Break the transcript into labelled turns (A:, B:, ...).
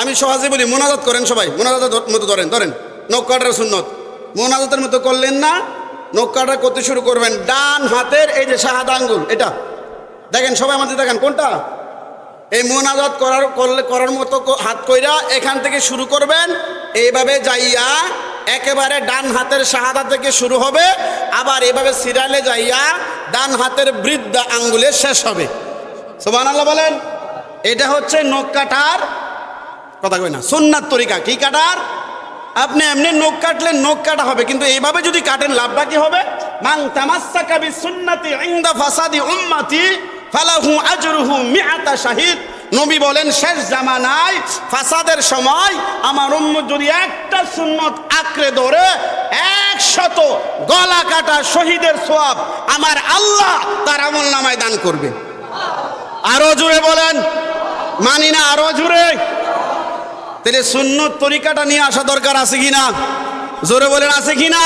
A: আমি সহজে বলি, মোনাজাত করেন সবাই, মোনাজাতের মতো ধরেন ধরেন, নখ কাটার সুন্নত। মোনাজাতের মতো করলেন না, নখ কাটা করতে শুরু করবেন, ডান হাতের এই যে শাহাদা আঙ্গুল, এটা। দেখেন সবাই আমাদের দেখেন, কোনটা? এই মোনাজাত করার, করলে, করার মতো হাত কইরা এখান থেকে শুরু করবেন, এইভাবে যাইয়া একেবারে ডান হাতের শাহাদা থেকে শুরু হবে, আবার এভাবে সিরালে যাইয়া ডান হাতের বৃদ্ধ আঙ্গুলে শেষ হবে। সোবান আল্লাহ বলেন, এটা হচ্ছে নখ কাটার কথা কই না, সুন্নাত তরিকা, কি কাটার? আপনি এমনি নখ কাটলেন নখ কাটা হবে, কিন্তু এইভাবে যদি কাটেন লাভটা কি হবে? মাং তামাসসাকা বিসুন্নতি ইনদা ফাসাদি উম্মতি, ফালাহু আজরুহু মিআতা শাহিদ। নবী বলেন, শেষ জামানায়, ফাসাদের সময় আমার উম্মত যদি একটা সুন্নত আঁকড়ে ধরে, একশত গলা কাটা শহীদের সোয়াব আমার আল্লাহ তার আমল নামায় দান করবে। আরও জোরে বলেন, মানি না আরও জোরে। তাহলে শূন্য তরিকাটা নিয়ে আসা দরকার আছে কিনা? জোরে বলেন আছে কিনা?